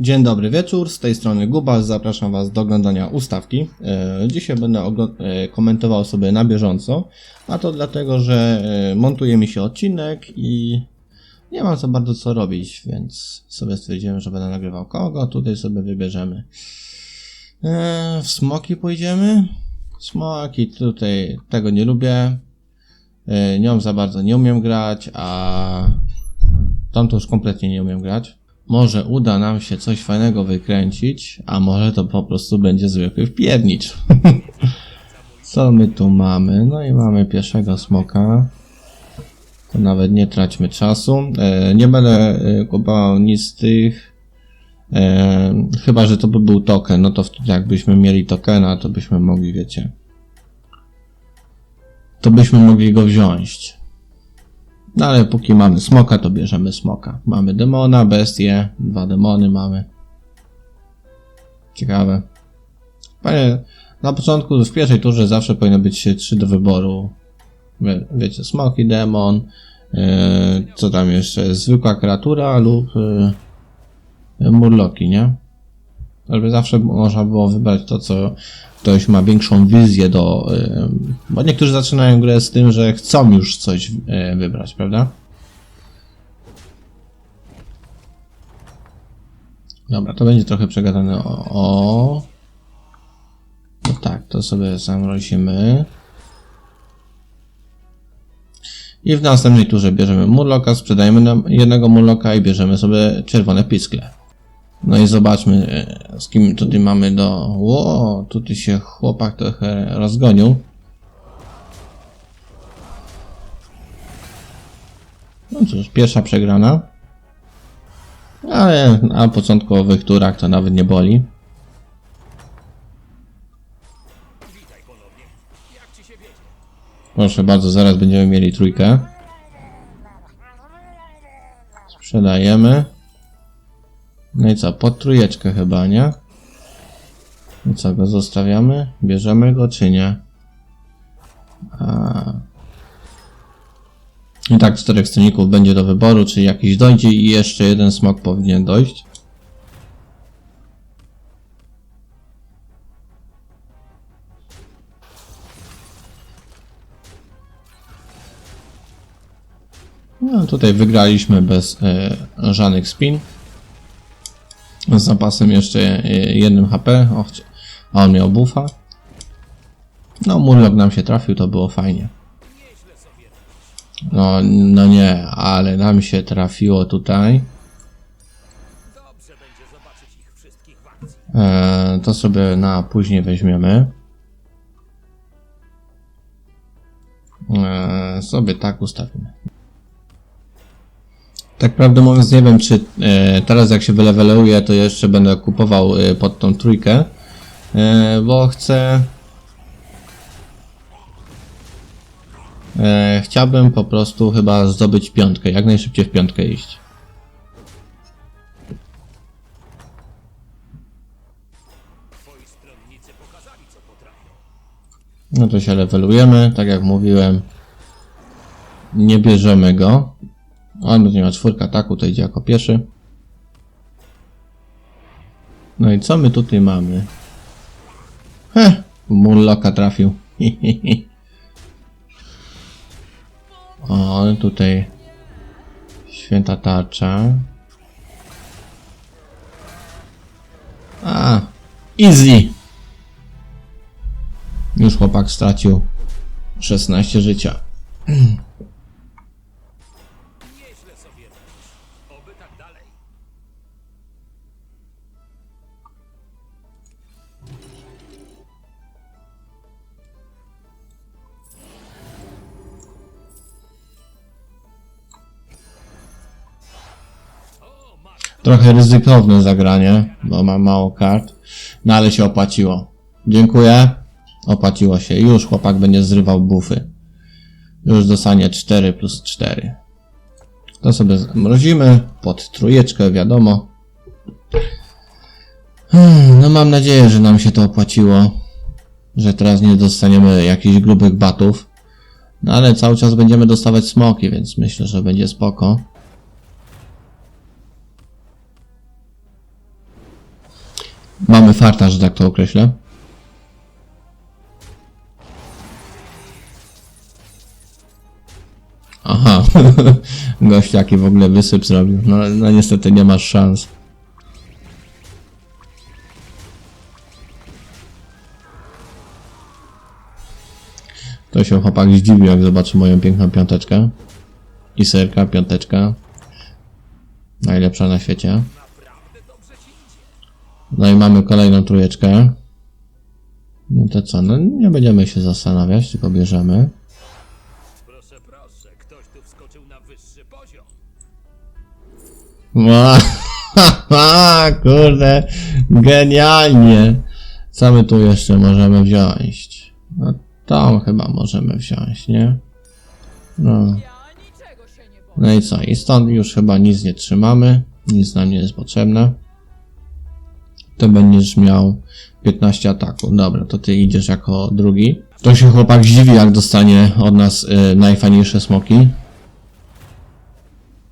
Dzień dobry wieczór, z tej strony Gubas, zapraszam Was do oglądania ustawki. E, Dzisiaj będę e, komentował sobie na bieżąco, a to dlatego, że e, montuje mi się odcinek i nie mam za bardzo co robić, więc sobie stwierdziłem, że będę nagrywał kogo, tutaj sobie wybierzemy. W smoki pójdziemy. Smoki tutaj tego nie lubię. Nią za bardzo nie umiem grać, a tam to już kompletnie nie umiem grać. Może uda nam się coś fajnego wykręcić, a może to po prostu będzie zwykły wpiernicz. Co my tu mamy? No i mamy pierwszego smoka. To nawet nie traćmy czasu. E, nie będę e, kupował nic z tych. E, chyba, że to by był token. No to wtedy jakbyśmy mieli tokena, to byśmy mogli, wiecie. To byśmy mogli go wziąć. No ale póki mamy smoka, to bierzemy smoka. Mamy demona, bestię, dwa demony mamy. Ciekawe. Panie, na początku, w pierwszej turze zawsze powinno być trzy do wyboru. Wie, wiecie, smoki, demon, yy, co tam jeszcze, zwykła kreatura lub yy, murloki, nie? Ale zawsze można było wybrać to, co ktoś ma większą wizję do. y, Bo niektórzy zaczynają grę z tym, że chcą już coś y, wybrać, prawda? Dobra, to będzie trochę przegadane o. o. No tak, to sobie zamrozimy. I w następnej turze bierzemy murloka, sprzedajemy nam jednego murloka i bierzemy sobie czerwone piskle. No i zobaczmy, e, z kim tutaj mamy do... Ło, tutaj się chłopak trochę rozgonił. No cóż, pierwsza przegrana. Ale na początkowych turach to nawet nie boli. Proszę bardzo, zaraz będziemy mieli trójkę. Sprzedajemy. No i co, pod trójeczkę chyba, nie? I co, go zostawiamy? Bierzemy go, czy nie? A... I tak czterech stronników będzie do wyboru, czy jakiś dojdzie i jeszcze jeden smok powinien dojść. No, tutaj wygraliśmy bez e, żadnych spin. Z zapasem jeszcze jednym HP, o, chci- a on miał buffa. No, Murloc nam się trafił, to było fajnie. No, no nie, ale nam się trafiło tutaj. E, to sobie na później weźmiemy. E, sobie tak ustawimy. Tak prawdę mówiąc nie wiem czy e, teraz jak się wyleweluję to jeszcze będę kupował e, pod tą trójkę, e, bo chcę chciałbym po prostu chyba zdobyć piątkę, jak najszybciej w piątkę iść. No to się levelujemy, tak jak mówiłem. Nie bierzemy go. On będzie miał czwórkę ataku, to idzie jako pierwszy. No i co my tutaj mamy? Heh, Murloka trafił. o, tutaj święta tarcza. A, easy. Już chłopak stracił 16 życia. Trochę ryzykowne zagranie, bo mam mało kart, no ale się opłaciło. Dziękuję. Opłaciło się. Już chłopak będzie zrywał bufy. Już dostanie 4 plus 4. To sobie mrozimy pod trójeczkę, wiadomo. Hmm, No mam nadzieję, że nam się to opłaciło. Że teraz nie dostaniemy jakichś grubych batów. No ale cały czas będziemy dostawać smoki, więc myślę, że będzie spoko. Mamy farta, że tak to określę. Aha, gość jaki w ogóle wysyp zrobił. No, no niestety nie masz szans. To się chłopak zdziwił, jak zobaczy moją piękną piąteczkę. I serka, piąteczka. Najlepsza na świecie. No i mamy kolejną trójeczkę. No to co, no nie będziemy się zastanawiać, tylko bierzemy. Proszę, proszę, ktoś tu wskoczył na wyższy poziom. Ła, Kurde, genialnie. Co my tu jeszcze możemy wziąć? No to chyba możemy wziąć, nie? No. No i co? I stąd już chyba nic nie trzymamy. Nic nam nie jest potrzebne. To będziesz miał 15 ataku. Dobra, to ty idziesz jako drugi. To się chłopak zdziwi, jak dostanie od nas y, najfajniejsze smoki.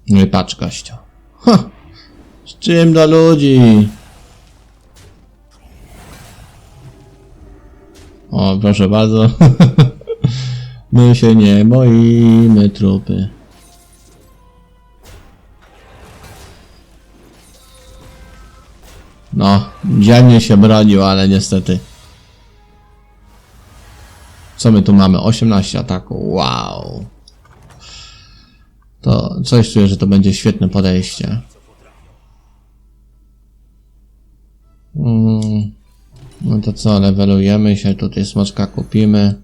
No i patrz, gościo. Ha! Z czym do ludzi? O, proszę bardzo. My się nie boimy trupy. No, dzielnie się bronił, ale niestety. Co my tu mamy? 18 ataku. Wow. To coś czuję, że to będzie świetne podejście. Mm. No to co, levelujemy się, tutaj smoczka kupimy.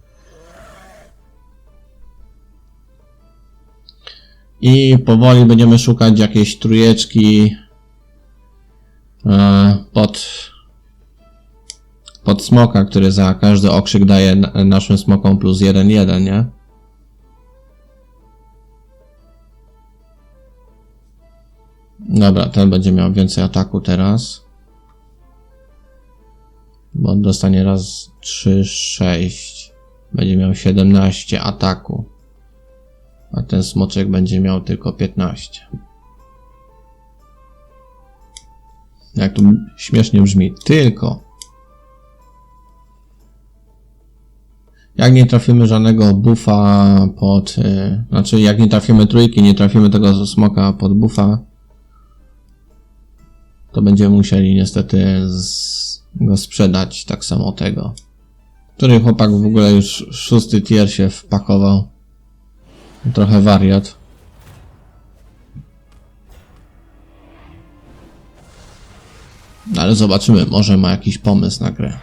I powoli będziemy szukać jakiejś trójeczki e, pod pod smoka, który za każdy okrzyk daje na- naszym smokom plus 1-1, nie? Dobra, ten będzie miał więcej ataku teraz. Bo on dostanie raz 3, 6. Będzie miał 17 ataku. A ten smoczek będzie miał tylko 15. Jak to śmiesznie brzmi. Tylko. Jak nie trafimy żadnego buffa pod... y, znaczy, jak nie trafimy trójki, nie trafimy tego smoka pod buffa, to będziemy musieli niestety z, go sprzedać, tak samo tego. Który chłopak w ogóle już szósty tier się wpakował. Trochę wariat. Ale zobaczymy, może ma jakiś pomysł na grę.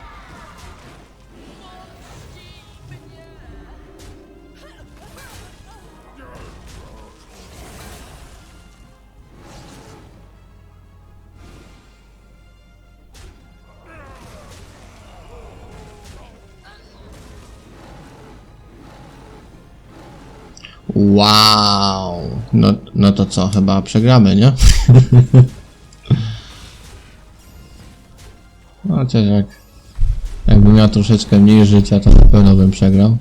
Wow. No, no to co, chyba przegramy, nie? No, Chociaż jak, jakbym miał troszeczkę mniej życia, to na pewno bym przegrał.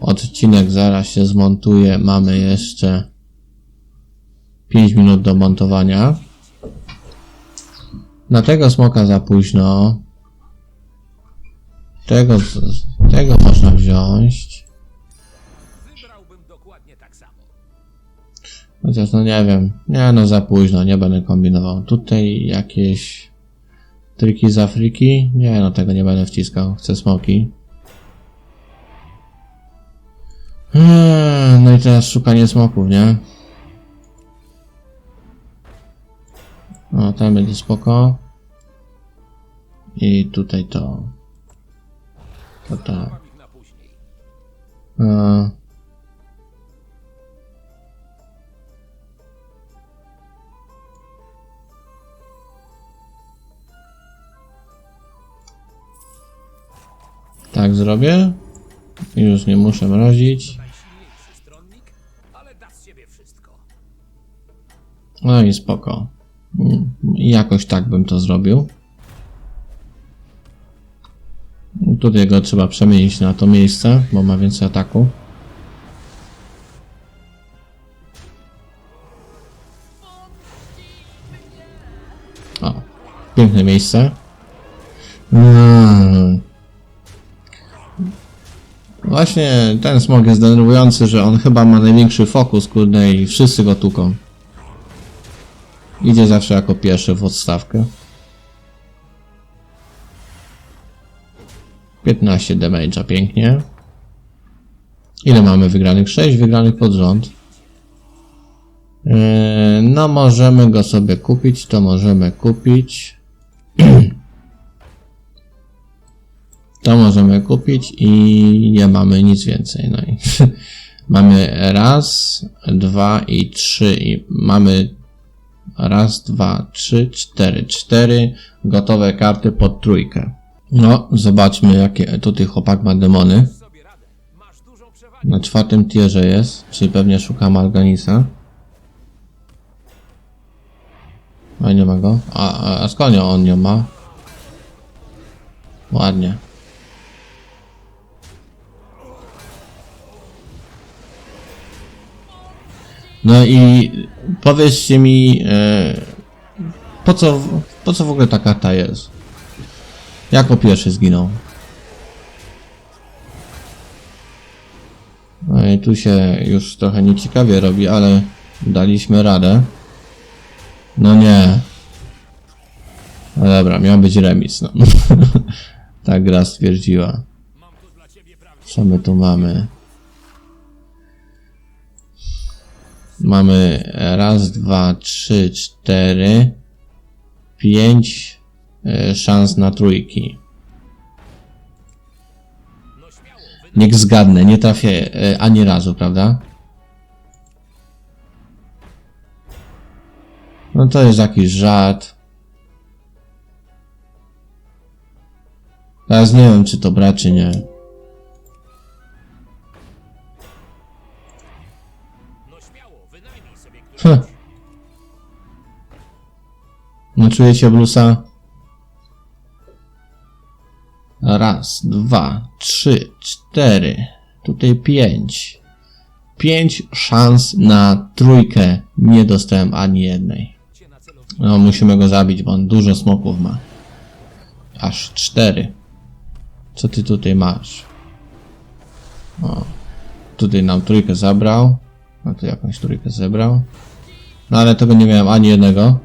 Odcinek zaraz się zmontuje. Mamy jeszcze 5 minut do montowania. Na tego smoka za późno. Tego, tego można wziąć. Wybrałbym dokładnie tak samo. Chociaż no nie wiem. Nie no za późno, nie będę kombinował. Tutaj jakieś triki z Afryki? Nie no tego nie będę wciskał. Chcę smoki. Eee, No i teraz szukanie smoków, nie? O, tam będzie spoko. I tutaj to. To tak. Tak zrobię. Już nie muszę mrozić. No i spoko. Jakoś tak bym to zrobił. Tutaj go trzeba przemienić na to miejsce, bo ma więcej ataku. O, piękne miejsce. Mm. Właśnie ten smog jest denerwujący, że on chyba ma największy fokus, kurde, i wszyscy go tuką. Idzie zawsze jako pierwszy w odstawkę. 15 damage'a, pięknie. Ile mamy wygranych? 6 wygranych pod rząd. Yy, no możemy go sobie kupić, to możemy kupić. To możemy kupić i nie mamy nic więcej. No i mamy raz, dwa i trzy i mamy raz, dwa, trzy, cztery. Cztery gotowe karty pod trójkę. No, zobaczmy jakie tutaj chłopak ma demony. Na czwartym tierze jest, czyli pewnie szukam Alganisa. A nie ma go. A, a, skąd on ją ma? Ładnie. No i powiedzcie mi, e, po co, po co w ogóle ta karta jest? Jako pierwszy zginął. No i tu się już trochę nieciekawie robi, ale daliśmy radę. No nie. No dobra, miał być remis, no. tak gra stwierdziła. Co my tu mamy? Mamy raz, dwa, trzy, cztery, pięć e, szans na trójki. Niech zgadnę, nie trafię e, ani razu, prawda? No to jest jakiś żart. Teraz nie wiem, czy to bra, czy nie. Heh. No czujecie blusa? Raz, dwa, trzy, cztery. Tutaj pięć. Pięć szans na trójkę. Nie dostałem ani jednej. No, musimy go zabić, bo on dużo smoków ma. Aż cztery. Co ty tutaj masz? O. Tutaj nam trójkę zabrał. No tu jakąś trójkę zebrał. No ale tego nie miałem ani jednego.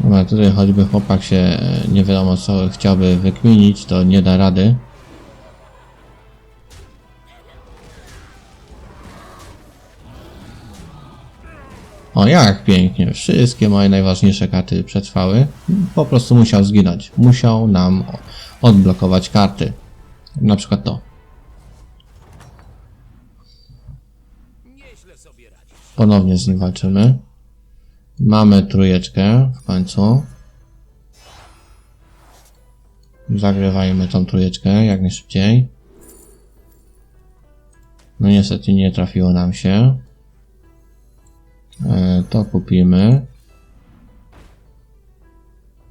Dobra, tutaj choćby chłopak się e, nie wiadomo co chciałby wykminić, to nie da rady. O, jak pięknie. Wszystkie moje najważniejsze karty przetrwały. Po prostu musiał zginąć. Musiał nam odblokować karty. Na przykład to. Ponownie z nim walczymy. Mamy trójeczkę w końcu. Zagrywajmy tą trójeczkę jak najszybciej. No niestety nie trafiło nam się. E, to kupimy.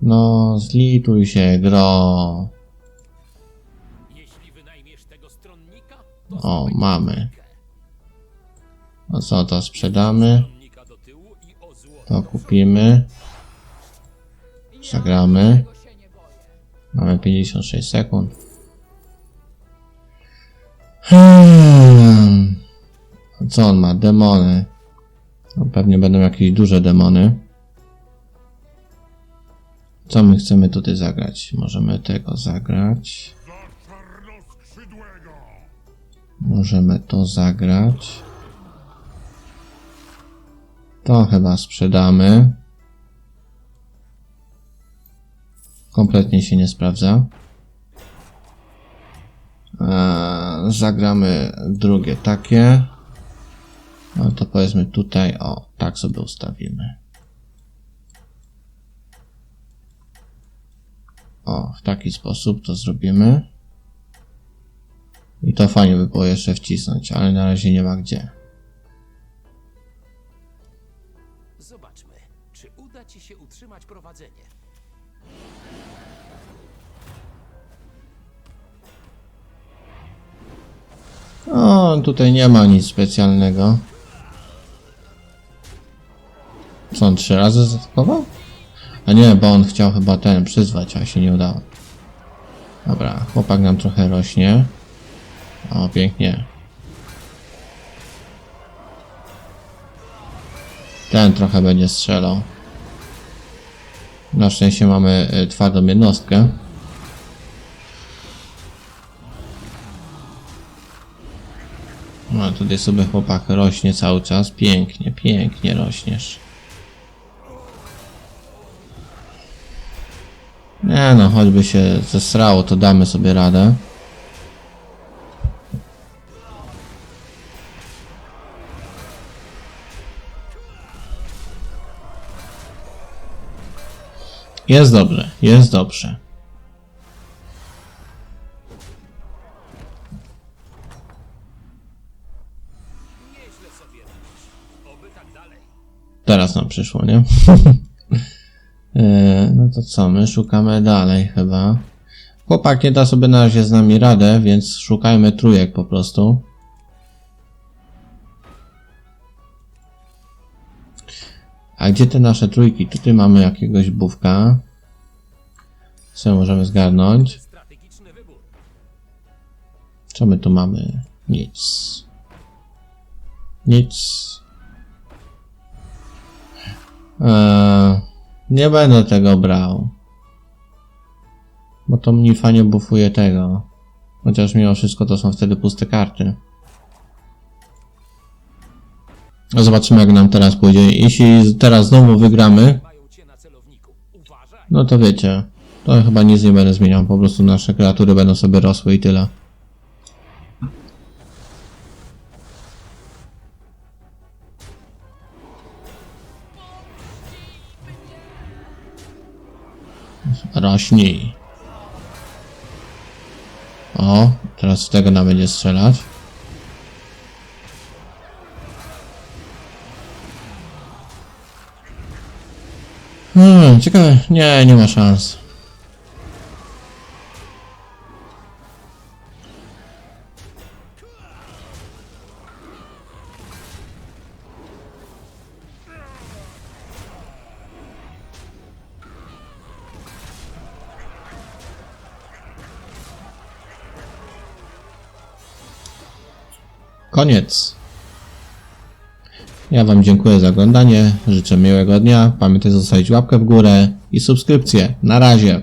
No, zlituj się, gro. O, mamy. No co, to sprzedamy. To kupimy. Zagramy. Mamy 56 sekund. Hmm. Co on ma? Demony. No, pewnie będą jakieś duże demony. Co my chcemy tutaj zagrać? Możemy tego zagrać. Możemy to zagrać. To chyba sprzedamy. Kompletnie się nie sprawdza. Eee, zagramy drugie takie. No to powiedzmy tutaj, o, tak sobie ustawimy. O, w taki sposób to zrobimy. I to fajnie by było jeszcze wcisnąć, ale na razie nie ma gdzie. Utrzymać prowadzenie. O, tutaj nie ma nic specjalnego. Co on trzy razy zaatakował? A nie, bo on chciał chyba ten przyzwać, a się nie udało. Dobra, chłopak nam trochę rośnie. O, pięknie. Ten trochę będzie strzelał. Na szczęście mamy y, twardą jednostkę. No tutaj sobie chłopak rośnie cały czas. Pięknie, pięknie rośniesz. Nie no, choćby się zesrało, to damy sobie radę. Jest dobrze, jest dobrze. Teraz nam przyszło, nie? E, no to co, my szukamy dalej chyba. Chłopak nie da sobie na razie z nami radę, więc szukajmy trójek po prostu. Gdzie te nasze trójki? Tutaj mamy jakiegoś bówka. Co możemy zgarnąć? Co my tu mamy? Nic. Nic. Eee, nie będę tego brał. Bo to mnie fajnie bufuje tego. Chociaż mimo wszystko to są wtedy puste karty. Zobaczymy jak nam teraz pójdzie. Jeśli teraz znowu wygramy, no to wiecie. To chyba nic nie będę zmieniał. Po prostu nasze kreatury będą sobie rosły i tyle. Rośnij. O, teraz z tego nam będzie strzelać. Hmm, ciekawe. Nie, nie ma szans. Koniec. Ja Wam dziękuję za oglądanie, życzę miłego dnia, pamiętajcie zostawić łapkę w górę i subskrypcję. Na razie.